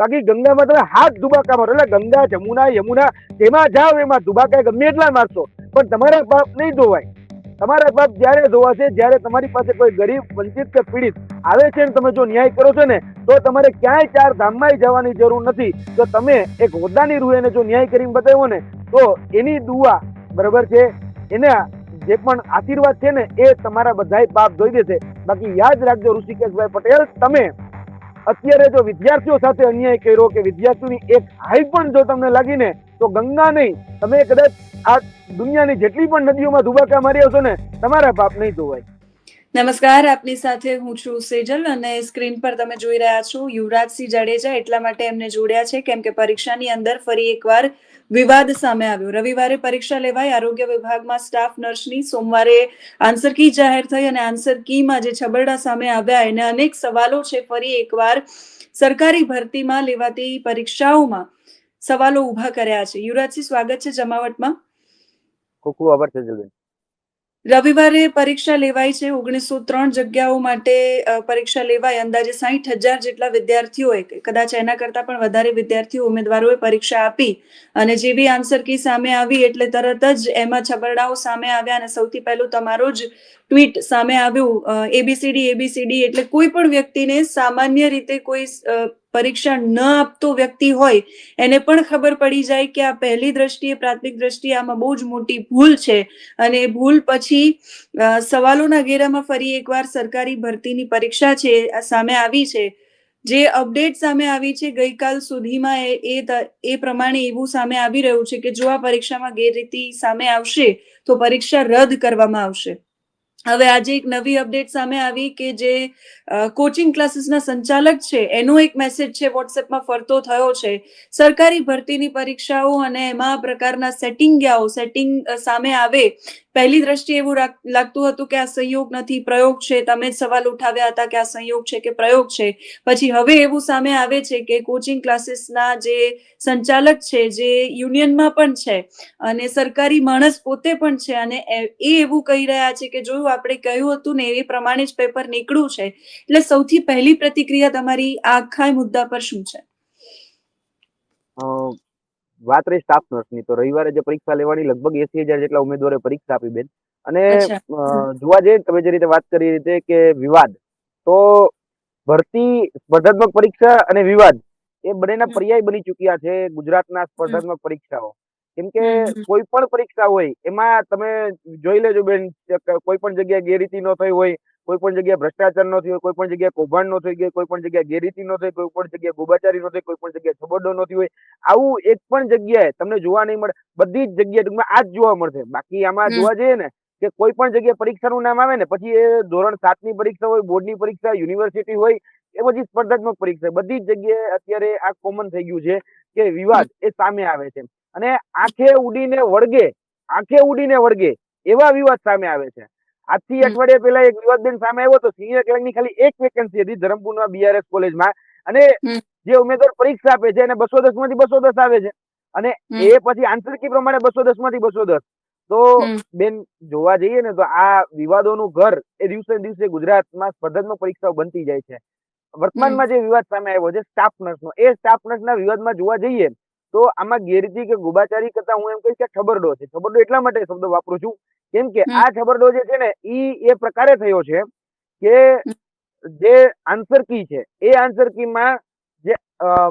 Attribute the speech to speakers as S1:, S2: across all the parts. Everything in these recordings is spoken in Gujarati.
S1: બાકી ગંગામાં તમે હાથ ધુબાકા મારો એટલે ગંગા, જમુના, યમુના, તેમાં જાઓ એમાં ધુબાકા ગમે એટલા મારશો. પણ તમારા પાપ નહીં ધોવાય. તમારા પાપ જ્યારે ધોવાશે, જ્યારે તમારી પાસે કોઈ ગરીબ, વંચિત કે પીડિત આવે છે ને તમે જો ન્યાય કરો છો ને, તો તમારે ક્યાંય ચાર ધામમાં જવાની જરૂર નથી. તો તમે એક હોદ્દાની રૂએ જો ન્યાય કરીને બતાવ્યો ને, તો એની દુઆ બરાબર છે. એના જે પણ આશીર્વાદ છે ને, એ તમારા બધાય પાપ ધોઈ દેશે. બાકી યાદ રાખજો ઋષિકેશભાઈ પટેલ, તમે અત્યારે જો વિદ્યાર્થીઓ સાથે અન્યાય કર્યો કે વિદ્યાર્થીઓની એક હાઈ પણ જો તમને લાગી ને, તો ગંગા નહીં. તમે કદાચ આ દુનિયાની જેટલી પણ નદીઓમાં ધુબાકા મારી આવશો ને, તમારા પાપ નહીં ધોવાય.
S2: નમસ્કાર, આપની સાથે હું છું સેજલ અને સ્ક્રીન પર તમે જોઈ રહ્યા છો યુવરાજસિંહ જાડેજા. એટલા માટે એમને જોડ્યા છે કેમ કે પરીક્ષાની અંદર ફરી એકવાર વિવાદ સામે આવ્યો. રવિવારે પરીક્ષા લેવાય આરોગ્ય વિભાગમાં સ્ટાફ નર્સની સોમવારે આન્સર કી જાહેર થઈ અને આન્સર કીમાં જે છબરડા સામે આવ્યા એને અનેક સવાલો છે ફરી એકવાર સરકારી ભરતીમાં લેવાતી પરીક્ષાઓમાં સવાલો ઊભા કર્યા છે. યુવરાજસિંહ, સ્વાગત છે જમાવટમાં.
S1: ખૂબ ખૂબ આભાર સેજલબેન.
S2: રવિવારે પરીક્ષા લેવાઈ છે ઓગણીસો ત્રણ જગ્યાઓ માટે પરીક્ષા લેવાઈ અંદાજે સાહીઠ હજાર જેટલા વિદ્યાર્થીઓએ, કદાચ એના કરતા પણ વધારે વિદ્યાર્થીઓ ઉમેદવારોએ પરીક્ષા આપી. અને જેવી આન્સર કી સામે આવી, એટલે તરત જ એમાં છબરડાઓ સામે આવ્યા અને સૌથી પહેલું તમારો જ ટ્વીટ સામે આવ્યું એબીસીડી એબીસીડી એટલે કોઈ પણ વ્યક્તિને સામાન્ય રીતે કોઈ પરીક્ષા ન આપતો વ્યક્તિ હોય, એને પણ ખબર પડી જાય કે આ પહેલી દ્રષ્ટિએ, પ્રાથમિક દ્રષ્ટિએ આમાં બહુ જ મોટી ભૂલ છે. અને એ ભૂલ પછી સવાલોના ઘેરામાં ફરી એકવાર સરકારી ભરતીની પરીક્ષા છે સામે આવી છે. જે અપડેટ સામે આવી છે, ગઈકાલ સુધીમાં એ એ પ્રમાણે એવું સામે આવી રહ્યું છે કે જો આ પરીક્ષામાં ગેરરીતિ સામે આવશે, તો પરીક્ષા રદ કરવામાં આવશે. હવે આજે એક નવી અપડેટ સામે આવી કે જે કોચિંગ ક્લાસીસના સંચાલક છે, એનો એક મેસેજ છે વોટ્સએપમાં ફરતો થયો છે. સરકારી ભરતીની પરીક્ષાઓ અને એમાં આ પ્રકારના સેટિંગ સેટિંગ સામે આવે પહેલી દ્રષ્ટિએ એવું લાગતું હતું કે આ સંયોગ નથી, પ્રયોગ છે. તમે જ સવાલ ઉઠાવ્યા હતા કે આ સંયોગ છે કે પ્રયોગ છે? પછી હવે એવું સામે આવે છે કે કોચિંગ ક્લાસીસના જે સંચાલક છે, જે યુનિયનમાં પણ છે અને સરકારી માણસ પોતે પણ છે અને એ એવું કહી રહ્યા છે કે જોયું આપણે કહ્યું હતું ને એ પ્રમાણે જ પેપર નીકળ્યું છે. એટલે સૌથી પહેલી પ્રતિક્રિયા તમારી આખા મુદ્દા પર શું છે?
S1: વાત રહી સ્ટાફ નર્સની તો રવિવારે જે પરીક્ષા લેવાની લગભગ એસી હજાર જેટલા ઉમેદવારોએ પરીક્ષા આપી બેન. અને જોવા જઈએ તમે જે રીતે વાત કરી રીતે કે વિવાદ તો ભરતી સ્પર્ધાત્મક પરીક્ષા અને વિવાદ એ બંનેના પર્યાય બની ચૂક્યા છે ગુજરાતના સ્પર્ધાત્મક પરીક્ષાઓ. કેમ કે. કોઈ પણ પરીક્ષા હોય એમાં તમે જોઈ લેજો બેન કોઈ પણ જગ્યાએ ગેરરીતિ ન થઈ હોય કોઈ પણ જગ્યાએ ભ્રષ્ટાચાર ન થયો હોય કોઈ પણ જગ્યાએ કૌભાંડ ન થઈ ગયો કોઈ પણ જગ્યાએ ગેરરીતિ ન થઈ કોઈ પણ જગ્યાએ ગોબાચારી ન થઈ કોઈ પણ જગ્યાએ છબરડો ન થયો હોય આવું એક પણ જગ્યાએ તમને જોવા નહીં મળે. બધી જ જગ્યાએ ટૂંકમાં આ જ જોવા મળશે. બાકી આમાં જોવા જઈએ ને કે કોઈ પણ જગ્યાએ પરીક્ષાનું નામ આવે ને પછી એ ધોરણ સાતની પરીક્ષા હોય બોર્ડની પરીક્ષા યુનિવર્સિટી હોય એ બધી સ્પર્ધાત્મક પરીક્ષા બધી જ જગ્યાએ અત્યારે આ કોમન થઈ ગયું છે કે વિવાદ એ સામે આવે છે. અને આંખે ઉડીને વળગે આંખે ઉડીને વળગે એવા વિવાદ સામે આવે છે. આજથી અઠવાડિયા પહેલા એક વિવાદ બેન સામે આવ્યો તો સિનિયર ક્લાર્કની ખાલી એક વેકેન્સી હતી ધરમપુરના બીઆરએસ કોલેજમાં અને જે ઉમેદવાર પરીક્ષા આપે છે અને બસો દસમાંથી બસો દસ આવે છે. અને એ પછી આન્સર કી પ્રમાણે બસો દસમાંથી બસો દસ. તો બેન જોવા જઈએ ને તો આ વિવાદોનું ઘર એ દિવસે ને દિવસે ગુજરાતમાં સ્પર્ધાત્મક પરીક્ષાઓ બનતી જાય છે. વર્તમાનમાં જે વિવાદ સામે આવ્યો છે સ્ટાફ નર્સનો એ સ્ટાફ નર્સના વિવાદમાં જોવા જઈએ તો આમાં ગેરરીતિ કે ગુબાચારી કરતા હું એમ કહીશ કે ખબરડો છે. ખબરડો એટલા માટે શબ્દ વાપરું છું કેમ કે આ છબરડો જે છે ને ઈ એ પ્રકારે થયો છે કે જે આન્સર કી છે એ આન્સર કીમાં જે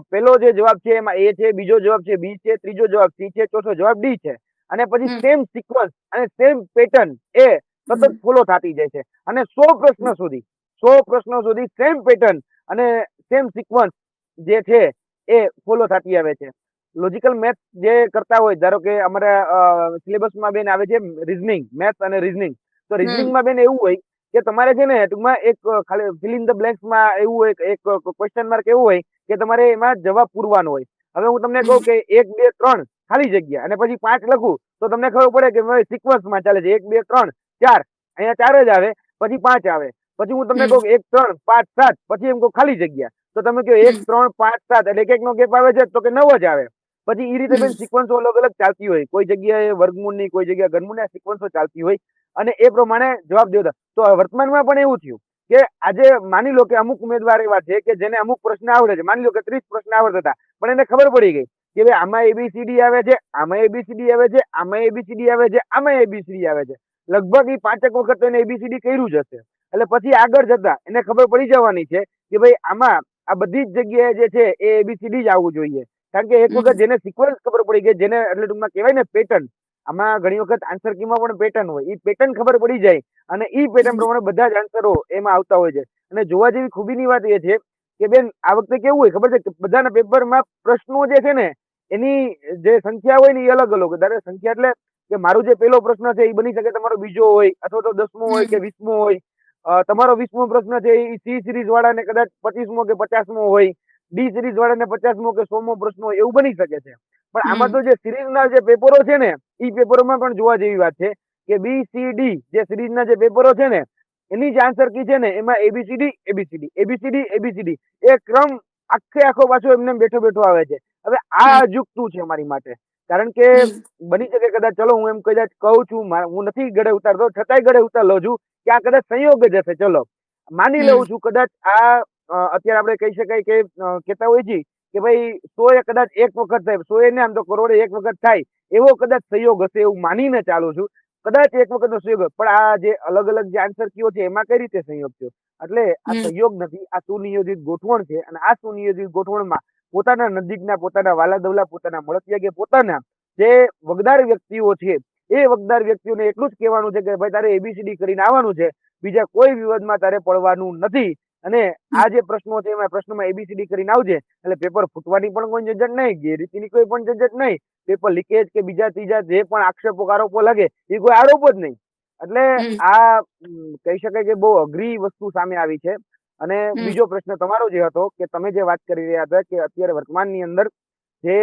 S1: પેલો જે જવાબ છે એમાં એ છે બીજો જવાબ છે બી છે ત્રીજો જવાબ સી છે ચોથો જવાબ ડી છે. અને પછી સેમ સિક્વન્સ અને સેમ પેટર્ન એ સતત ફોલો થતી જાય છે. અને સો પ્રશ્ન સુધી સો પ્રશ્નો સુધી સેમ પેટર્ન અને સેમ સિક્વન્સ જે છે એ ફોલો થતી આવે છે. લોજિકલ મેથ જે કરતા હોય ધારો કે અમારા સિલેબસમાં બેન આવે છે રિઝનિંગ મેથ્સ અને રિઝનિંગ તો રિઝનિંગમાં બેન એવું હોય કે તમારે છે ને ટૂંકમાં એક ખાલી ફિલ ઇન ધ બ્લેન્ક્સમાં એવું હોય એક ક્વેશ્ચન માર્ક એવું હોય કે તમારે એમાં જવાબ પૂરવાનો હોય. હવે હું તમને કહું કે એક બે ત્રણ ખાલી જગ્યા અને પછી પાંચ લખું તો તમને ખબર પડે કે ભાઈ સિક્વન્સમાં ચાલે છે. એક બે ત્રણ ચાર અહીંયા ચાર જ આવે પછી પાંચ આવે. પછી હું તમને કહું એક ત્રણ પાંચ સાત પછી એમ કહું ખાલી જગ્યા. તો તમે કહો એક ત્રણ પાંચ સાત એટલે એક એક નો ગેપ આવે છે તો કે નવ જ આવે. પછી એ રીતે બેન. સિક્વન્સો અલગ અલગ ચાલતી હોય. કોઈ જગ્યાએ વર્ગમૂળની કોઈ જગ્યાએ ઘનમૂળની સિક્વન્સો ચાલતી હોય અને એ પ્રમાણે જવાબ દેતા. તો વર્તમાનમાં પણ એવું થયું કે આજે માની લો કે અમુક ઉમેદવાર એવા છે કે જેને અમુક પ્રશ્ન આવડે છે. માની લો કે ત્રીસ પ્રશ્ન આવડતા હતા પણ એને ખબર પડી ગઈ કે ભાઈ આમાં એબીસીડી આવે છે આમાં એબીસીડી આવે છે આમાં એબીસીડી આવે છે આમાં એબીસીડી આવે છે. લગભગ એ પાંચેક વખત તો એને એબીસીડી કર્યું જ હશે. એટલે પછી આગળ જતા એને ખબર પડી જવાની છે કે ભાઈ આમાં આ બધી જ જગ્યાએ જે છે એ એબીસીડી જ આવવું જોઈએ. કારણ કે એક વખત જેને સિક્વન્સ ખબર પડી ગઈ જેને એટલે ટૂંકમાં કહેવાય ને પેટર્ન આમાં ઘણી વખત આન્સર કીમાં પણ પેટર્ન હોય. એ પેટર્ન ખબર પડી જાય અને એ પેટર્ન પ્રમાણે બધા જ આન્સરો એમાં આવતા હોય છે. અને જોવા જેવી ખૂબીની વાત એ છે કે બેન આ વખતે કેવું હોય ખબર છે કે બધાના પેપરમાં પ્રશ્નો જે છે ને એની જે સંખ્યા હોય ને એ અલગ અલગ હોય. સંખ્યા એટલે કે મારો જે પહેલો પ્રશ્ન છે એ બની શકે તમારો બીજો હોય અથવા તો દસમો હોય કે વીસમો હોય. તમારો વીસમો પ્રશ્ન છે એ સી સિરીઝ વાળાને કદાચ પચીસમો કે પચાસમો હોય. ડી સિરીઝ વાળાને પચાસમો કે સોમો પ્રશ્ન હોય એવું બની શકે છે. પણ આમાં તો જે સિરીઝના જે પેપરો છે ને એ પેપરોમાં પણ જોવા જેવી વાત છે કે બી સી ડી જે સિરીઝના જે પેપરો છે ને એની જે આન્સર કી છે ને એમાં A B C D A B C D A B C D A B C D એ ક્રમ આખે આખો પાછો એમને બેઠો બેઠો આવે છે. હવે આ. અજુકતું છે મારી માટે. કારણ કે બની શકે કદાચ ચલો હું એમ કદાચ કહું છું હું નથી ગળે ઉતારતો છતાંય ગળે ઉતાર લઉં છું કે આ કદાચ સંયોગ જ હશે ચલો. માની લઉં છું કદાચ આ અત્યારે આપણે કહી શકાય કે કહેતા હોય છે કે ભાઈ સો એ કદાચ એક વખત થાય સો એ ને આમ તો કરોડે એક વખત થાય એવો કદાચ સહયોગ હશે એવું માનીને ચાલું છું. કદાચ એક વખતનો સહયોગ હોય. પણ આ જે અલગ અલગ જે આન્સર કયો છે એમાં કઈ રીતે સંયોગ થયો? એટલે આ સહયોગ નથી આ સુનિયોજિત ગોઠવણ છે અને આ સુનિયોજિત ગોઠવણમાં પોતાના નજીકના પોતાના વાલા દવલા પોતાના મળતિયા કે પોતાના જે વગદાર વ્યક્તિઓ છે એ વગદાર વ્યક્તિઓને એટલું જ કહેવાનું છે કે ભાઈ તારે એબીસીડી કરીને આવવાનું છે બીજા કોઈ વિવાદમાં તારે પડવાનું નથી. અને આ જે પ્રશ્નો છે એમાં પ્રશ્નોમાં એબીસીડી કરીને આવજે. એટલે પેપર ફૂટવાની પણ કોઈ ઝંઝટ નહીં ગેરરીતિની કોઈ પણ ઝંઝટ નહીં. પેપર લીકેજ કે બીજા ત્રીજા જે પણ આક્ષેપો આરોપો લાગે એ કોઈ આરોપ જ નહીં. એટલે આ કહી શકાય કે બહુ અઘરી વસ્તુ સામે આવી છે. અને બીજો પ્રશ્ન તમારો જે હતો કે તમે જે વાત કરી રહ્યા હતા કે અત્યારે વર્તમાનની અંદર જે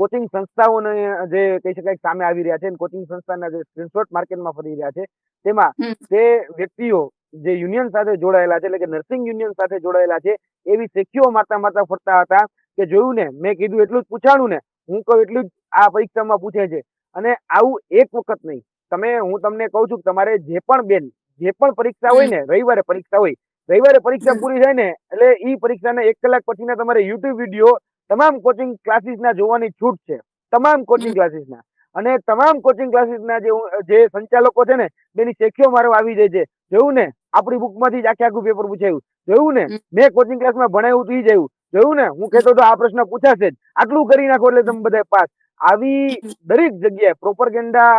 S1: કોચિંગ સંસ્થાઓને જે કહી શકાય સામે આવી રહ્યા છે કોચિંગ સંસ્થાના જે સ્ક્રીનશોટ માર્કેટમાં ફરી રહ્યા છે તેમાં. તે વ્યક્તિઓ જે યુનિયન સાથે જોડાયેલા છે એટલે કે નર્સિંગ યુનિયન સાથે જોડાયેલા છે એવી શેખીઓ મારતા મારતા ફરતા હતા કે જોયું ને મેં કીધું એટલું જ પૂછાણું ને હું કહું એટલું જ આ પરીક્ષામાં પૂછે છે. અને આવું એક વખત નહીં. તમે હું તમને કહું છું કે તમારે જે પણ બેન જે પણ પરીક્ષા હોય ને રવિવારે પરીક્ષા હોય રવિવારે પરીક્ષા પૂરી થાય ને એટલે એ પરીક્ષાના એક કલાક પછીના તમારે યુટ્યુબ વીડિયો તમામ કોચિંગ ક્લાસીસના જોવાની છૂટ છે. તમામ કોચિંગ. ક્લાસીસના અને તમામ કોચિંગ ક્લાસીસના જે જે સંચાલકો છે ને તેની શેખીઓ મારવા આવી જાય છે. જોયું ને? આપણી બુકમાંથી જ આખે આખું પેપર પૂછાયું. જોયું ને. મેં કોચિંગ ક્લાસમાં ભણાવ્યું તું ઈ જ આવ્યું જોયું ને? હું કહેતો તો આ પ્રશ્ન પૂછાશે જ. આટલું કરી નાખો એટલે તમે બધા પાસ. આવી દરેક જગ્યાએ પ્રોપરગેન્ડા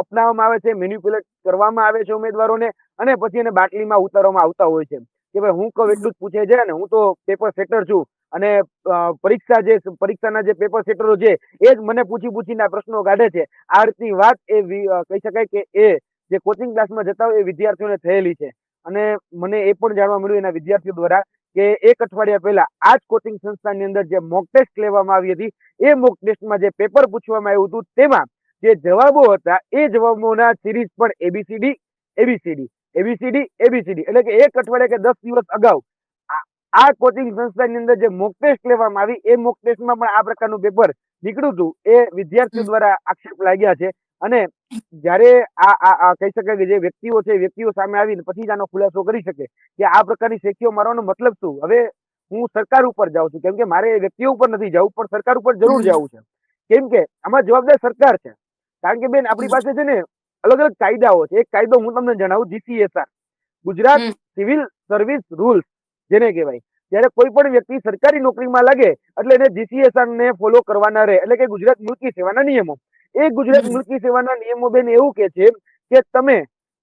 S1: અપનાવવામાં આવે છે મેન્યુપ્યુલેટ કરવામાં આવે છે ઉમેદવારોને અને પછી એને બાટલીમાં ઉતારવામાં આવતા હોય છે કે ભાઈ હું કહું એટલું જ પૂછે છે ને હું તો પેપર સેટર છું. અને પરીક્ષા જે પરીક્ષાના જે પેપર સેટરો છે એ જ મને પૂછી પૂછીને પ્રશ્નો કાઢે છે. આ રીતની વાત એ કહી શકાય કે એ જે કોચિંગ ક્લાસમાં જતા હોય એ વિદ્યાર્થીઓને થયેલી છે. અને મને એ પણ જાણવા મળ્યું એના વિદ્યાર્થીઓ દ્વારા કે એક અઠવાડિયા પહેલા આ જ કોચિંગ સંસ્થાની અંદર જે મોક ટેસ્ટ લેવામાં આવી હતી એ મોક ટેસ્ટમાં જે પેપર પૂછવામાં આવ્યું હતું તેમાં જે જવાબો હતા એ જવાબોના સિરીઝ પણ A B C D A B C D A B C D A B C D એટલે કે એક અઠવાડિયા કે દસ દિવસ અગાઉ આ- કોચિંગ સંસ્થાની અંદર જે મોક ટેસ્ટ લેવામાં આવી એ મોક ટેસ્ટમાં પણ આ પ્રકારનું પેપર નીકળ્યું હતું. એ વિદ્યાર્થીઓ દ્વારા આક્ષેપ લાગ્યા છે. અને જ્યારે આ આ કહી શકાય કે જે વ્યક્તિઓ છે વ્યક્તિઓ સામે આવીને પછી જ આનો ખુલાસો કરી શકે કે આ પ્રકારની શેખીઓ મારવાનો મતલબ શું? હવે હું સરકાર ઉપર જાઉં છું કેમ કે મારે વ્યક્તિઓ ઉપર નથી જવું પણ સરકાર ઉપર જરૂર. જવું છે. કેમ કે આમાં જવાબદાર સરકાર છે. કારણ કે બેન આપણી પાસે છે ને અલગ અલગ કાયદાઓ છે. એક કાયદો હું તમને જણાવું GCSR Gujarat civil service rules જેને કહેવાય. જ્યારે કોઈ પણ વ્યક્તિ સરકારી નોકરીમાં લાગે એટલે એને જીસીએસઆર ને ફોલો કરવાના રહે. એટલે કે ગુજરાત મુલકી સેવાના નિયમો. એ ગુજરાત મુલકી સેવાના નિયમો બેન એવું કે છે કે તમે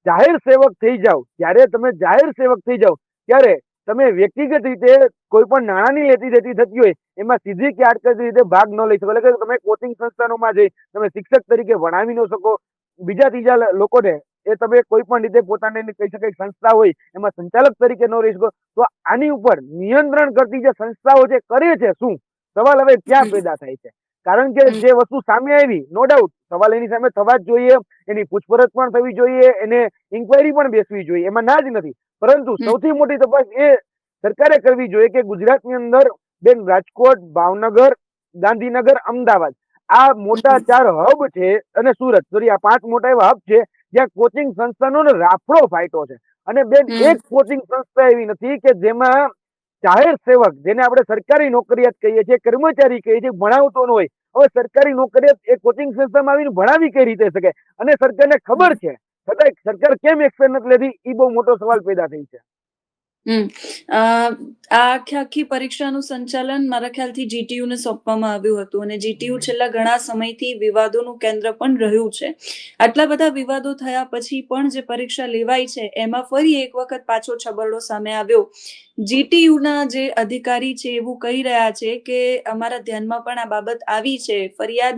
S1: જાહેર સેવક થઈ જાઓ. જ્યારે તમે જાહેર સેવક થઈ જાઓ ત્યારે તમે વ્યક્તિગત રીતે કોઈ પણ નાણાંની લેતી દેતી થતી હોય એમાં સીધી કે આડકતી રીતે ભાગ ન લઈ શકો. એટલે કે તમે કોચિંગ સંસ્થાનોમાં જઈ તમે શિક્ષક તરીકે ભણાવી ન શકો. બીજા ત્રીજા લોકોને એ તમે કોઈ પણ રીતે પોતાને કહી શકાય સંસ્થા હોય એમાં સંચાલક તરીકે ન રહી શકો. તો આની ઉપર નિયંત્રણ કરતી જે સંસ્થાઓ જે કરે છે શું? સવાલ હવે ક્યાં પેદા થાય છે? કારણ કે જે વસ્તુ સામે આવી નો ડાઉટ સવાલ એની સામે થવા જ જોઈએ એની પૂછપરછ પણ થવી જોઈએ એને ઇન્કવાયરી પણ બેસવી જોઈએ એમાં ના જ નથી. પરંતુ સૌથી મોટી તપાસ એ સરકારે કરવી જોઈએ કે ગુજરાતની અંદર બેન રાજકોટ ભાવનગર ગાંધીનગર અમદાવાદ આ મોટા ચાર હબ છે અને સુરત સોરી આ પાંચ મોટા એવા હબ છે જ્યાં કોચિંગ સંસ્થાનો રાફડો ફાયટો છે. અને બેન એક કોચિંગ સંસ્થા એવી નથી કે જેમાં જાહેર સેવક જેને આપણે સરકારી નોકરિયાત કહીએ છીએ કર્મચારી કહીએ છીએ ભણાવતો ન હોય હવે સરકારી નોકરિયાત એ કોચિંગ સંસ્થામાં આવીને ભણાવી કઈ રીતે શકે? અને સરકારને ખબર છે છતાં સરકાર કેમ એક્શન નથી લેતી? એ બહુ મોટો સવાલ પેદા થઈ છે.
S2: આ આખી આખી પરીક્ષાનું સંચાલન મારા ખ્યાલથી જીટીયુ ને સોંપવામાં આવ્યું હતું અને જીટીયુ છેલ્લા ઘણા સમયથી વિવાદોનું કેન્દ્ર પણ રહ્યું છે. આટલા બધા વિવાદો થયા પછી પણ જે પરીક્ષા લેવાય છે એમાં ફરી એક વખત પાછો છબરડો સામે આવ્યો. GTU ના જે અધિકારી છે એવું કહી રહ્યા છે કે અમારા ધ્યાનમાં પણ આ બાબત આવી છે ફરિયાદ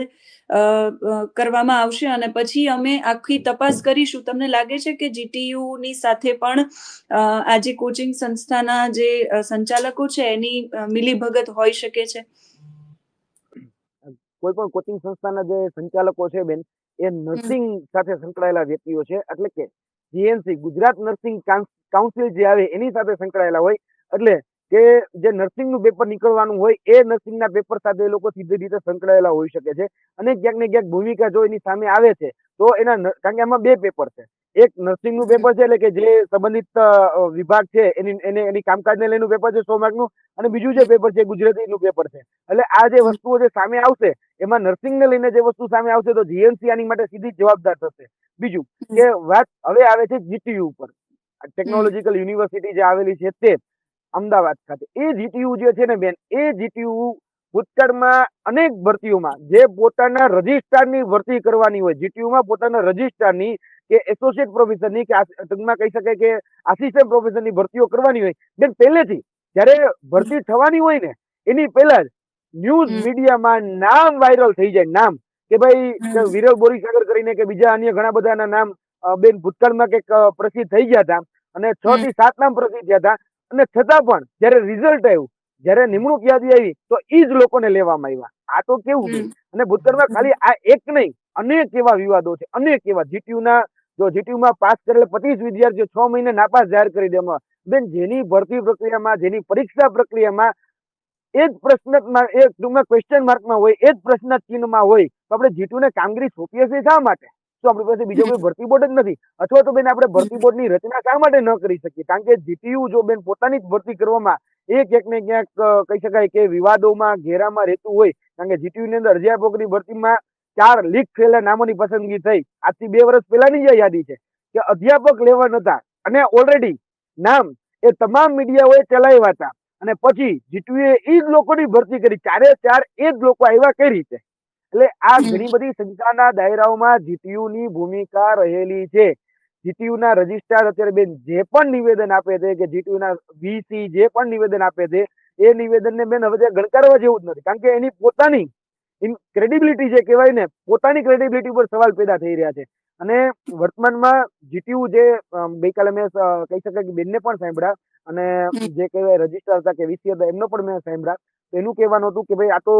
S2: કરવામાં આવશે અને પછી અમે આખી તપાસ કરીશું. તમને લાગે છે કે જીટીયુની ની સાથે પણ આ જે કોચિંગ સંસ્થાના જે સંચાલકો છે એની મિલીભગત હોઈ શકે છે?
S1: કોઈ પણ કોચિંગ સંસ્થાના જે સંચાલકો છે બેન એ નર્સિંગ સાથે સંકળાયેલા વ્યક્તિઓ છે. એટલે કે જીએનસી ગુજરાત નર્સિંગ કાઉન્સિલ જે આવે એની સાથે સંકળાયેલા હોય. એટલે કે જે નર્સિંગનું પેપર નીકળવાનું હોય એ નર્સિંગના પેપર સાથે એ લોકો સીધી રીતે સંકળાયેલા હોઈ શકે છે. અને ક્યાંક ને ક્યાંક ભૂમિકા જો એની સામે આવે છે તો એના કારણ કે આમાં બે પેપર છે. એક નર્સિંગનું પેપર છે એટલે કે જે સંબંધિત વિભાગ છે એની એને એની કામકાજને લઈને પેપર છે સો માર્કનું અને બીજું જે પેપર છે ગુજરાતીનું પેપર છે. એટલે આ જે વસ્તુઓ જે સામે આવશે એમાં નર્સિંગને લઈને જે વસ્તુ સામે આવશે તો જીએનસી આની માટે સીધી જવાબદાર થશે. બીજું કે વાત હવે આવે છે જીટીયુ ઉપર. ટેકનોલોજીકલ યુનિવર્સિટી જે આવેલી છે તે. અમદાવાદ ખાતે. એ જીટીયુ જે છે ને બેન એ જીટીયુ ભૂતકાળમાં અનેક ભરતીઓમાં જે પોતાના રજિસ્ટ્રારની ભરતી કરવાની હોય જીટીયુમાં પોતાના રજિસ્ટ્રારની કે એસોસિએટ પ્રોફેસરની કે ટૂંકમાં કહી શકાય કે આસિસ્ટન્ટ પ્રોફેસરની ભરતીઓ કરવાની હોય. બેન પહેલેથી જ્યારે ભરતી થવાની હોય ને એની પહેલા જ ન્યૂઝ મીડિયામાં નામ વાયરલ થઈ જાય નામ. કે ભાઈ વિરલ બોરીસાગર કરીને કે બીજા અન્ય ઘણા બધાના નામ બેન ભૂતકાળમાં કંઈક પ્રસિદ્ધ થઈ ગયા હતા. અને છ થી સાત નામ પ્રસિદ્ધ થયા હતા. અને છતાં પણ જ્યારે રિઝલ્ટ આવ્યું જ્યારે નિમણૂક યાદી આવી તો એ જ લોકોને લેવામાં આવ્યા. આ તો કેવું. અને ભૂતકાળમાં ખાલી આ એક નહીં અનેક એવા વિવાદો છે અનેક એવા. જીટીયુ ના જો જીટીયુ માં પાસ કરેલા પચીસ વિદ્યાર્થીઓ છ મહિને નાપાસ જાહેર કરી દેવામાં બેન જેની ભરતી પ્રક્રિયામાં જેની પરીક્ષા પ્રક્રિયામાં એ જ પ્રશ્ન એ ટૂંકમાં ક્વેશ્ચન માર્કમાં હોય એ જ પ્રશ્ન ચિહ્નમાં હોય તો આપણે જીટીયુ ને કામગીરી સોંપીએ છીએ શા માટે? શું આપણી પાસે બીજો કોઈ ભરતી બોર્ડ જ નથી? અથવા તો બેન આપણે ભરતી બોર્ડની રચના શા માટે ન કરી શકીએ? કારણ કે જીટીયુ જો બેન પોતાની જ ભરતી કરવામાં એ ક્યાંક ને ક્યાંક કહી શકાય કે વિવાદોમાં, ઘેરામાં રહેતું હોય, કારણ કે જીટીયુ ની અંદર અધ્યાપકોની ભરતીમાં ચાર લીક થયેલા નામોની પસંદગી થઈ. આજથી બે વર્ષ પહેલાની જે યાદી છે કે અધ્યાપક લેવા નતા અને ઓલરેડી નામ એ તમામ મીડિયાઓએ ચલાવ્યા હતા. અને પછી જીટીયુએ એ જ લોકોની ભરતી કરી. ચારે ચાર એ જ લોકો આવ્યા કઈ રીતે? એટલે આ ઘણી બધી શંકાના દાયરાઓમાં જીટીયુ ની ભૂમિકા રહેલી છે. જીટીયુ ના રજિસ્ટ્રાર અત્યારે બેન જે પણ નિવેદન આપે છે કે જીટીયુ ના વીસી જે પણ નિવેદન આપે છે એ નિવેદનને બેન હવે ત્યાં ગણકારવા જેવું જ નથી. કારણ કે એની પોતાની ક્રેડિબિલિટી જે કહેવાય ને પોતાની ક્રેડિબિલિટી પર સવાલ પેદા થઈ રહ્યા છે. અને વર્તમાનમાં જીટીયુ જે ગઈકાલે મેં કહી શકાય કે બેનને પણ સાંભળ્યા અને જે કહેવાય રજિસ્ટ્રાર હતા કે વીસી હતા એમનો પણ મેં સાંભળ્યા. તો એનું કહેવાનું હતું કે ભાઈ આ તો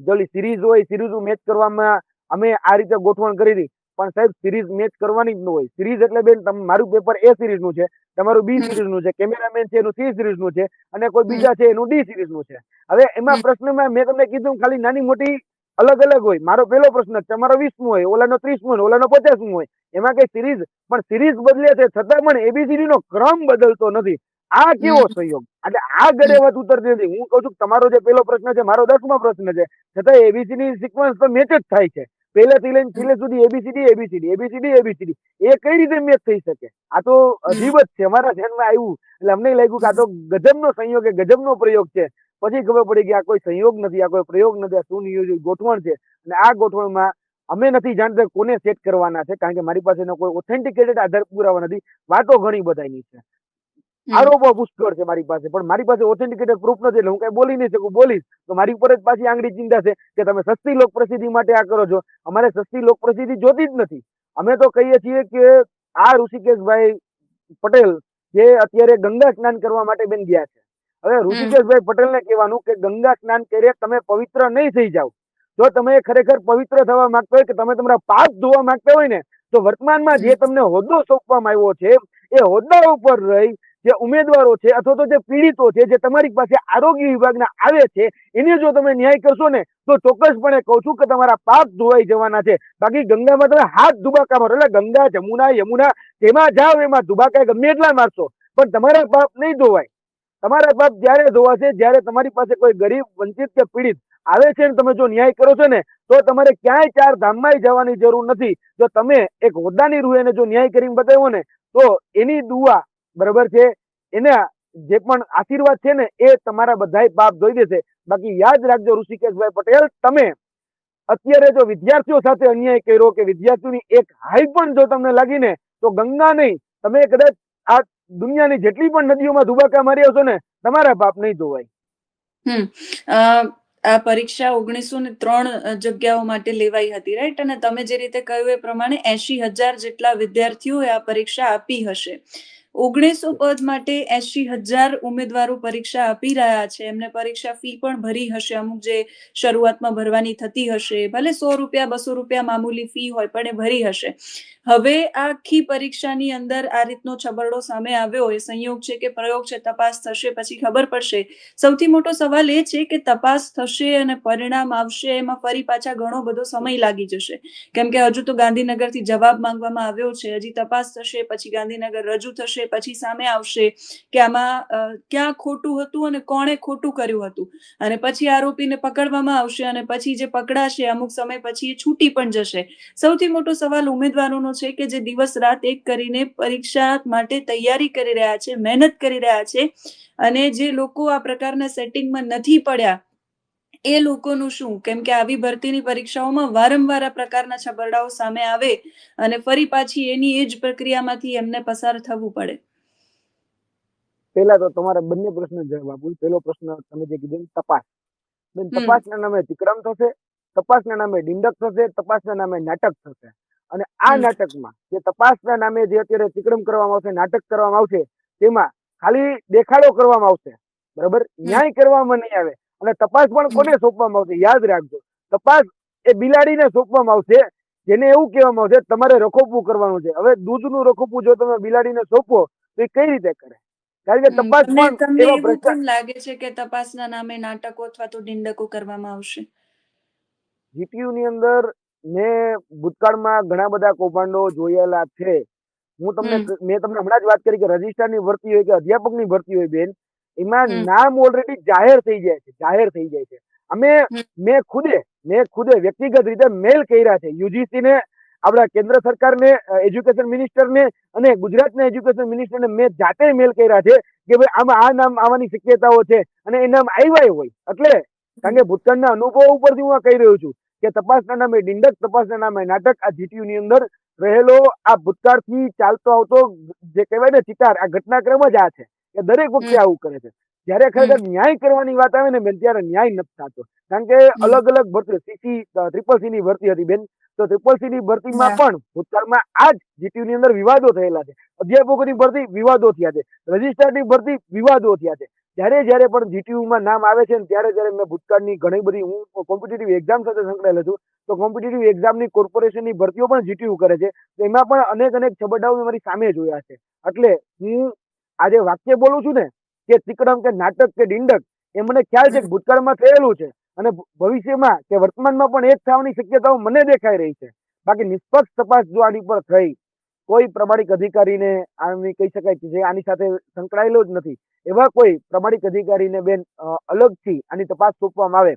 S1: જોલી સિરીઝ હોય સિરીઝ મેચ કરવામાં અમે આ રીતે ગોઠવણ કરી હતી. પણ સાહેબ સિરીઝ મેચ કરવાની જ ન હોય. સિરીઝ એટલે બેન મારું પેપર એ સિરીઝનું છે તમારું બી સિરીઝનું સિરીઝનું છે કેમેરામેન છે એનું સી સિરીઝનું છે અને કોઈ બીજા છે એનું ડી સિરીઝનું છે. હવે એમાં. પ્રશ્નમાં મેં તમને કીધું ખાલી નાની મોટી અલગ અલગ હોય. મારો પહેલો પ્રશ્ન તમારો વીસમો હોય ઓલાનો ત્રીસમો હોય ઓલાનો પચાસમો હોય એમાં કઈ સિરીઝ પણ સિરીઝ બદલે છે છતાં પણ એબીસીડી નો ક્રમ બદલતો નથી. આ કેવો સહયોગ એટલે આ ગળે વાત ઉતરતી નથી. હું કહું છું તમારો જે પેલો પ્રશ્ન છે મારો દસમો પ્રશ્ન છે છતાં એબીસીડી સિક્વન્સ તો મેચ જ થાય છે. પહેલેથી લઈને છેલ્લે સુધી A B C D A B C D A B C D A B C D. એ કઈ રીતે મેચ થઈ શકે? આ તો અજીબ જ છે અમારા ધ્યાનમાં આવ્યું. એટલે અમને લાગ્યું કે આ તો ગજબનો સંયોગ એ ગજબનો પ્રયોગ છે. પછી ખબર પડી કે આ કોઈ સંયોગ નથી આ કોઈ પ્રયોગ નથી આ સુનિયોજિત ગોઠવણ છે? અને આ ગોઠવણમાં અમે નથી જાણતા કોને સેટ કરવાના છે કારણ કે મારી પાસે કોઈ ઓથેન્ટિકેટેડ આધાર પુરાવા નથી. વાતો ઘણી બધાની છે. આરોપો પુષ્કળ છે મારી પાસે. પણ મારી પાસે ઓથેન્ટિકેટેડ પ્રૂફ નથી એટલે હું કઈ બોલી નહીં શકું. બોલીશ. તો મારી ઉપર જ પાછી આંગળી ચિંતા છે કે તમે સસ્તી લોક પ્રસિદ્ધિ માટે આ કરો છો. અમારે સસ્તી લોક પ્રસિદ્ધિ જોતી જ નથી. અમે તો કહીએ છીએ કે આ ઋષિકેશભાઈ પટેલ જે અત્યારે ગંગા સ્નાન કરવા માટે બેન ગયા છે. હવે ઋષિકેશભાઈ પટેલને કહેવાનું કે ગંગા સ્નાન કરીએ તમે પવિત્ર નહીં થઈ જાવ જો તમે ખરેખર પવિત્ર થવા માંગતા હોય કે તમે તમારા પાપ ધોવા માંગતા હોય ને તો વર્તમાનમાં જે તમને હોદ્દો સોંપવામાં આવ્યો છે એ હોદ્દા ઉપર રહી જે ઉમેદવારો છે અથવા તો જે પીડિતો છે, જે તમારી પાસે આરોગ્ય વિભાગના આવે છે, એને જો તમે ન્યાય કરશો ને, તો ચોક્કસપણે કહું છું કે તમારા પાપ ધોવાઈ જવાના છે. બાકી ગંગામાં તમે હાથ ધુબાકા મારો, એટલે ગંગા, જમુના, યમુના, તેમાં જાઓ, એમાં ધુબાકા ગમે એટલા મારશો. પણ તમારા પાપ નહીં ધોવાય. તમારા પાપ જ્યારે ધોવાશે, જ્યારે તમારી પાસે કોઈ ગરીબ, વંચિત કે પીડિત આવે છે ને, તમે જો ન્યાય કરો છો ને, તો તમારે ક્યાંય ચાર ધામમાં જવાની જરૂર નથી. જો તમે એક હોદ્દાની રૂએ એને જો ન્યાય કરીને બતાવ્યો ને, તો એની દુઆ બરાબર છે? એને જે પણ આશીર્વાદ છે ને, એ તમારા બધાય પાપ ધોઈ દેશે. બાકી યાદ રાખજો ઋષિકેશભાઈ પટેલ, તમે અત્યારે જો વિદ્યાર્થીઓ સાથે અન્યાય કર્યો કે વિદ્યાર્થીઓની એક હાઈ પણ જો તમને લાગી ને, તો ગંગા નહીં, તમે કદાચ આ દુનિયાની જેટલી પણ નદીઓમાં ધુબાકા મારી આવશો ને, તમારા પાપ નહીં ધોવાય.
S2: આ પરીક્ષા ઓગણીસો ને ત્રણ જગ્યાઓ માટે લેવાઈ હતી રાઈટ અને તમે જે રીતે કહ્યું એ પ્રમાણે એસી હજાર જેટલા વિદ્યાર્થીઓએ આ પરીક્ષા આપી હશે. ઓગણીસો પદ માટે એસી હજાર ઉમેદવારો પરીક્ષા આપી રહ્યા છે. એમને પરીક્ષા ફી પણ ભરી હશે. અમુક જે શરૂઆતમાં ભરવાની થતી હશે, ભલે સો રૂપિયા, બસો રૂપિયા મામૂલી ફી હોય, પણ એ ભરી હશે. હવે આખી પરીક્ષાની અંદર આ રીતનો છબરડો સામે આવ્યો. એ સંયોગ છે કે પ્રયોગ છે, તપાસ થશે, પછી ખબર પડશે. સૌથી મોટો સવાલ એ છે કે તપાસ થશે અને પરિણામ આવશે, એમાં ફરી પાછા ઘણો બધો સમય લાગી જશે. કેમ કે હજુ તો ગાંધીનગરથી જવાબ માંગવામાં આવ્યો છે. હજી તપાસ થશે, પછી ગાંધીનગર રજૂ થશે પછી સામે આવશે કે આમાં ક્યાં ખોટું હતું અને કોણે ખોટું કર્યું હતું? અને પછી આરોપીને પકડવામાં આવશે અને પછી જે પકડાશે, અમુક સમય પછી એ છૂટી પણ જશે. સૌથી મોટો સવાલ ઉમેદવારોનો છે કે જે દિવસ રાત એક કરીને પરીક્ષા માટે તૈયારી કરી રહ્યા છે, મહેનત કરી રહ્યા છે અને જે લોકો આ પ્રકારના સેટિંગમાં નથી પડ્યા એ લોકોનું શું? કેમ કે આવી ભરતીની પરીક્ષાઓમાં વારંવાર આ પ્રકારના છબરડાઓ સામે આવે અને ફરી પાછી એની એ જ પ્રક્રિયામાંથી એમને પસાર થવું પડે.
S1: પહેલા તો તમારા બંને પ્રશ્ન જવાબ આપું પહેલો પ્રશ્ન તમે જે કીધું તપાસ. બેન તપાસના નામે અતિક્રમ થશે તપાસના નામે ડિંડક થશે તપાસના નામે નાટક થશે. અને આ નાટકમાં જે તપાસના નામે જે અત્યારે અતિક્રમ કરવામાં આવશે નાટક કરવામાં આવશે તેમાં ખાલી દેખાડો કરવામાં આવશે. બરાબર? ન્યાય કરવામાં નહીં આવે. અને તપાસ પણ કોને સોંપવામાં આવશે? યાદ રાખજો. તપાસ એ બિલાડીને સોંપવામાં આવશે જેને એવું કહેવામાં આવશે તમારે રખોપવું કરવાનું છે. હવે દૂધનું રખોપવું જો તમે બિલાડીને સોંપો તો એ કઈ રીતે કરે? કારણ કે તપાસ પણ એવું
S2: લાગે છે કે તપાસના નામે નાટકો અથવા તો ડિંડકો કરવામાં આવશે?
S1: જીપીયુ ની અંદર મેં ભૂતકાળમાં ઘણા બધા કૌભાંડો જોયેલા છે. હું તમને મેં તમને હમણાં જ વાત કરી કે રજિસ્ટ્રારની ભરતી હોય કે અધ્યાપકની ભરતી હોય બેન એમાં નામ ઓલરેડી જાહેર થઈ જાય છે જાહેર થઈ જાય છે. અમે. મેં ખુદે મેં ખુદે વ્યક્તિગત રીતે મેલ કર્યા છે. યુજીસી ને આપણા કેન્દ્ર સરકારને એજ્યુકેશન મિનિસ્ટરને અને ગુજરાતના એજ્યુકેશન મિનિસ્ટરને મેં જાતે મેલ કર્યા છે કે ભાઈ આમાં આ નામ આવવાની શક્યતાઓ છે અને એ નામ આવ્યા હોય. એટલે કારણ કે ભૂતકાળના અનુભવ ઉપરથી હું આ કહી રહ્યો છું કે તપાસના નામે ડિંડક તપાસના નામે નાટક આ જીટીયુ ની અંદર રહેલો આ ભૂતકાળથી ચાલતો આવતો જે કહેવાય ને ચિતાર આ ઘટનાક્રમ જ આ છે. કે દરેક વખતે આવું કરે છે. જયારે ખરેખર ન્યાય કરવાની વાત આવે ને બેન ત્યારે ન્યાય નથી થતો. કારણ કે અલગ અલગ ભરતી સીસી ટ્રિપલ સી ની ભરતી હતી બેન. તો ટ્રિપલ સી ની ભરતીમાં પણ ભૂતકાળમાં આ જ જીટીયુ ની અંદર વિવાદો થયેલા છે. અધ્યાપકોની ભરતી વિવાદો થયા છે. રજિસ્ટ્રારની ભરતી વિવાદો થયા છે. જ્યારે જ્યારે પણ જીટીયુ માં નામ આવે છે ને ત્યારે જયારે મેં ભૂતકાળની ઘણી બધી હું કોમ્પિટિટિવ એક્ઝામ સાથે સંકળાયેલો છું તો કોમ્પિટિટિવ એક્ઝામની કોર્પોરેશનની ભરતીઓ પણ જીટીયુ કરે છે. એમાં પણ અનેક અનેક છબડાઓ મારી સામે જોયા છે. એટલે હું આજે વાક્ય બોલું છું ને કે તિકડમ કે નાટક કે ડિંડક એ મને ખ્યાલ છે કે ભૂતકાળમાં થયેલું છે અને ભવિષ્યમાં કે વર્તમાનમાં પણ એ જ થવાની શક્યતાઓ મને દેખાઈ રહી છે. બાકી નિષ્પક્ષ તપાસ જો આની પર થઈ કોઈ પ્રમાણિક અધિકારીને આની કહી શકાય કે જે આની સાથે સંકળાયેલો જ નથી એવા કોઈ પ્રમાણિક અધિકારીને બેન અલગથી આની તપાસ સોંપવામાં આવે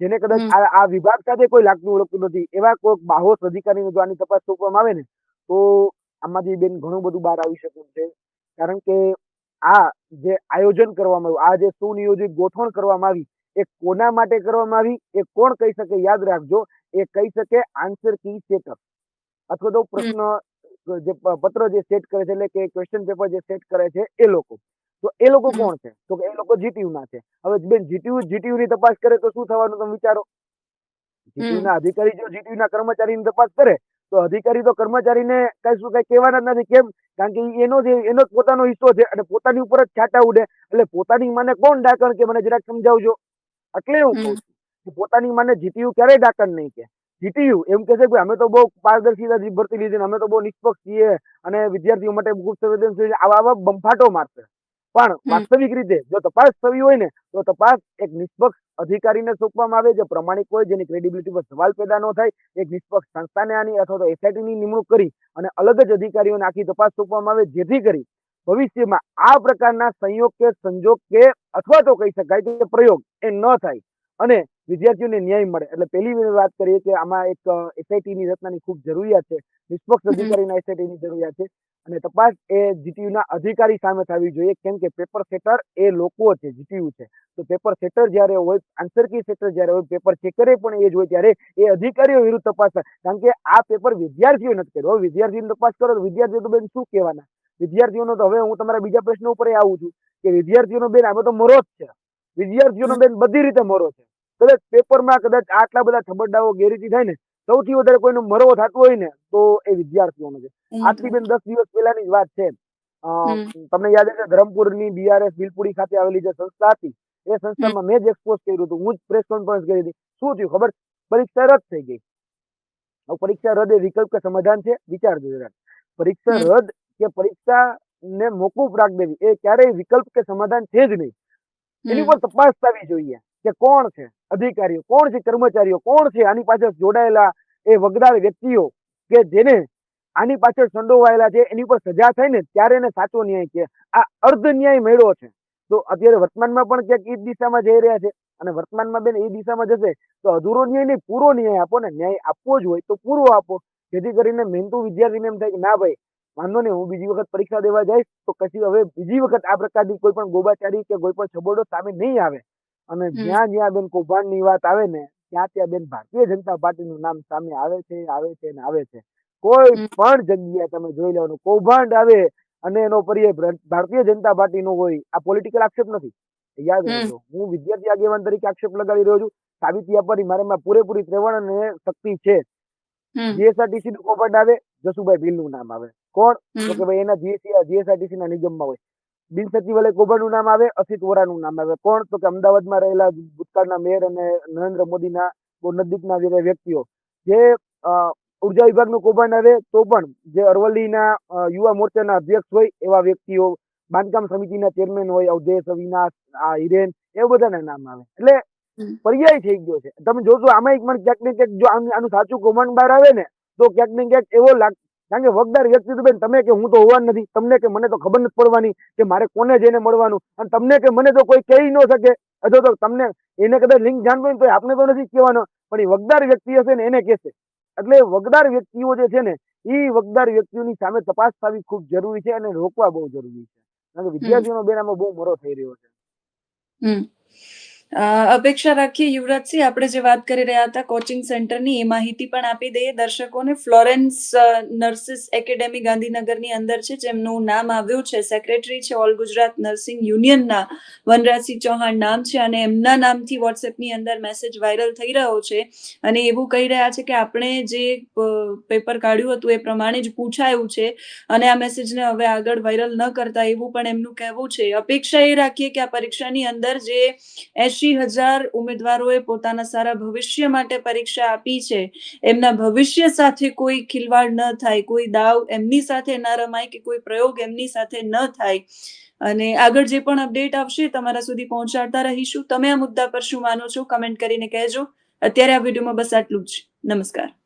S1: જેને કદાચ આ આ વિભાગ સાથે કોઈ લાગતું ઓળખતું નથી એવા કોઈ બાહોશ અધિકારીને જો આની તપાસ સોંપવામાં આવે ને તો આમાંથી બેન ઘણું બધું બહાર આવી શકે છે. કારણ કે આ જે આયોજન કરવામાં આવ્યું આ જે સુનિયોજિત ગોઠવણ કરવામાં આવી એ કોના માટે કરવામાં આવી એ કોણ કહી શકે યાદ રાખજો એ કહી શકે આન્સર કી સેટઅપ. અથવા તો પ્રશ્ન જે પત્ર જે સેટ કરે છે એટલે કે ક્વેશ્ચન પેપર જે સેટ કરે છે એ લોકો. તો એ લોકો કોણ છે? તો કે એ લોકો જીટીયુ ના છે. હવે બેન જીટીયુ જીટીયુ ની તપાસ કરે તો શું થવાનું તમે વિચારો? જીટીયુ ના અધિકારી જો જીટીયુ ના કર્મચારી ની તપાસ કરે તો અધિકારી તો કર્મચારીને કઈ શું કઈ કહેવાના જ નથી. કેમ? કારણ કે એનો જ એનો જ પોતાનો હિસ્સો છે અને પોતાની ઉપર જ છાંટા ઉડે. એટલે પોતાની માને કોણ ડાકણ કે મને જરાક સમજાવજો? એટલે હું કહું છું પોતાની માને જીટીયુ ક્યારેય ડાકણ નહીં કે જીટીયુ એમ કે છે કે અમે તો બહુ પારદર્શિતા ભરતી લીધી અમે તો બહુ નિષ્પક્ષ છીએ અને વિદ્યાર્થીઓ માટે ખૂબ સંવેદનશીલ આવા આવા બંફાટો મારશે. પણ વાસ્તવિક રીતે જો તપાસ થવી હોય ને તો તપાસ એક નિષ્પક્ષ અધિકારીને સોંપવામાં આવે જે પ્રમાણિક હોય જેની ક્રેડિબિલિટી પર સવાલ પેદા ન થાય એક નિષ્પક્ષ સંસ્થાને આની અથવા તો એસઆઈટીની નિમણૂક કરી અને અલગ જ અધિકારીઓને આખી તપાસ સોંપવામાં આવે જેથી કરી ભવિષ્યમાં આ પ્રકારના સંયોગ કે સંજોગ કે અથવા તો કહી શકાય કે પ્રયોગ એ ન થાય. અને વિદ્યાર્થીઓને ન્યાય મળે. એટલે પહેલી વાત કરીએ કે આમાં એક એસઆઈટી ની રચનાની ખૂબ જરૂરિયાત છે. નિષ્પક્ષ. અધિકારીના એસઆઈટી ની જરૂરિયાત છે. અને તપાસ એ જીટીયુ ના અધિકારી સામે થવી જોઈએ કેમ કે પેપર સેટર એ લોકો છે જીટીયુ છે. તો પેપર સેટર જ્યારે હોય આન્સર કી સેટર જ્યારે હોય પેપર ચેકરે પણ એ જ હોય ત્યારે એ અધિકારીઓ વિરુદ્ધ તપાસ થાય. કારણ કે આ પેપર વિદ્યાર્થીઓ નથી કર્યો. હવે વિદ્યાર્થીઓની તપાસ કરો તો વિદ્યાર્થીઓ તો બેન શું કહેવાના? વિદ્યાર્થીઓનો તો હવે હું તમારા બીજા પ્રશ્ન ઉપર આવું છું કે વિદ્યાર્થીઓનો બેન આમાં તો મરો જ છે. વિદ્યાર્થીઓનો બેન બધી રીતે મરો છે. કદાચ પેપરમાં કદાચ આટલા બધા છબરડાઓ ગેરરીતિ થાય ને સૌથી વધારે કોઈનો મરવો થતો હોય ને તો એ વિદ્યાર્થીઓનો છે. આટલી બેન દસ દિવસ પહેલાની જ વાત છે. તમને યાદ છે ધરમપુરની બીઆરએસ બિલપુરી ખાતે આવેલી જે સંસ્થા હતી એ સંસ્થામાં મેં જ એક્સપોઝ કર્યું હતું. હું જ પ્રેસ કોન્ફરન્સ કરી હતી. શું થયું ખબર? પરીક્ષા રદ થઈ ગઈ. હવે પરીક્ષા રદ એ વિકલ્પ કે સમાધાન છે? વિચારજો જરા. પરીક્ષા. રદ કે પરીક્ષા ને મોકૂફ રાખ દેવી એ ક્યારેય વિકલ્પ કે સમાધાન છે જ નહીં. એની પર તપાસ થવી જોઈએ. કે કોણ છે? અધિકારીઓ, કોણ છે? કર્મચારીઓ, કોણ છે? આની પાછળ જોડાયેલા એ વગદાર વ્યક્તિઓ કે જેને આની પાછળ સંડોવાયેલા છે, એની ઉપર સજા થાય ને ત્યારે એને સાચો ન્યાય કે આ અર્ધ ન્યાય મેળો છે. તો અત્યારે વર્તમાનમાં પણ ક્યાંક એ દિશામાં જઈ રહ્યા છે અને વર્તમાનમાં બેન એ દિશામાં જશે તો અધૂરો ન્યાય નહીં, પૂરો ન્યાય આપો ને ન્યાય આપવો જ હોય તો પૂરો આપો. જેથી કરીને મહેનતુ વિદ્યાર્થીને એમ થાય કે ના ભાઈ, વાંધો નહીં, હું બીજી વખત પરીક્ષા દેવા જઈશ તો કશી હવે બીજી વખત આ પ્રકારની કોઈ પણ ગોબાચારી કે કોઈ પણ છબોડો સામે નહીં આવે. અને જ્યાં જ્યાં બેન કૌભાંડની વાત આવે ને ત્યાં ત્યાં બેન ભારતીય જનતા પાર્ટી નું નામ સામે આવે છે આવે છે ને આવે છે. કોઈ. પણ જગ્યાએ તમે જોઈ લેવાનું કૌભાંડ આવે અને એનો પર્યાય ભારતીય જનતા પાર્ટી નો હોય આ પોલિટિકલ આક્ષેપ નથી. યાદ રાખજો હું વિદ્યાર્થી આગેવાન તરીકે આક્ષેપ લગાવી રહ્યો છું. સાબિતી આપવાની મારામાં પૂરેપૂરી ત્રેવણ અને શક્તિ છે. જીએસઆરટીસી નું કૌભાંડ આવે જસુભાઈ ભીલનું નામ આવે. કોણ? તો કે ભાઈ એના જીએસઆરટીસી ના નિગમમાં હોય. બિન સચિવાલય કૌભાંડનું નામ આવે અસિત વોરાનું નામ આવે. કોણ? તો કે અમદાવાદમાં રહેલા ભૂતકાળના મેયર અને નરેન્દ્ર મોદીના બહુ નજીકના જે વ્યક્તિઓ. જે ઊર્જા વિભાગનું કૌભાંડ આવે તો પણ જે અરવલ્લીના યુવા મોરચાના અધ્યક્ષ હોય એવા વ્યક્તિઓ બાંધકામ સમિતિના ચેરમેન હોય અવધેશ અવિનાશ આ હિરેન એ બધાના નામ આવે. એટલે. પર્યાય થઈ ગયો છે. તમે જોશો આમાં એક પણ ક્યાંક ને ક્યાંક જો આનું આનું સાચું કૌભાંડ બહાર આવે ને તો ક્યાંક ને ક્યાંક એવો લાગ કારણ કે વગદાર વ્યક્તિ તો બેન તમે કે હું તો હોવાનું નથી તમને કે મને તો ખબર નથી પડવાની કે મારે કોને જઈને મળવાનું અને તમને કે મને તો કોઈ કહી ન શકે. અથવા તો તમને એને કદાચ લિંક જાણતો હોય તો આપણે તો નથી કહેવાનો પણ એ વગદાર વ્યક્તિ હશે ને એને કહેશે. એટલે વગદાર વ્યક્તિઓ જે છે ને એ વગદાર વ્યક્તિઓની સામે તપાસ થવી ખૂબ જરૂરી છે અને રોકવા બહુ જરૂરી છે. કારણ કે વિદ્યાર્થીઓનો બેન આમાં બહુ મરો થઈ રહ્યો છે.
S2: અપેક્ષા રાખીએ યુવરાજસિંહ, આપણે જે વાત કરી રહ્યા હતા કોચિંગ સેન્ટરની એ માહિતી પણ આપી દઈએ. દર્શકોને ફ્લોરેન્સ નર્સિસ એકેડેમી ગાંધીનગરની અંદર છે, જેમનું નામ આવ્યું છે, સેક્રેટરી છે, ઓલ ગુજરાત નર્સિંગ યુનિયનના. વનરાજસિંહ ચૌહાણ નામ છે અને એમના નામથી વોટ્સએપની અંદર મેસેજ વાયરલ થઈ રહ્યો છે. અને એવું કહી રહ્યા છે કે આપણે જે પેપર કાઢ્યું હતું એ પ્રમાણે જ પૂછાયું છે. અને આ મેસેજને હવે આગળ વાયરલ ન કરતા એવું પણ એમનું કહેવું છે. અપેક્ષા એ રાખીએ કે આ પરીક્ષાની અંદર જે એસી હજાર ઉમેદવારોએ પોતાના સારા ભવિષ્ય માટે પરીક્ષા આપી છે. એમના ભવિષ્ય સાથે કોઈ ખિલવાડ ન થાય, કોઈ દાવ એમની સાથે ન રમાય કે કોઈ પ્રયોગ એમની સાથે ન થાય. અને આગળ જે પણ અપડેટ આવશે તમારા સુધી પહોંચાડતા રહીશું. તમે આ મુદ્દા પર શું માનો છો કમેન્ટ કરીને કહેજો. અત્યારે આ વિડીયોમાં બસ આટલું જ. નમસ્કાર.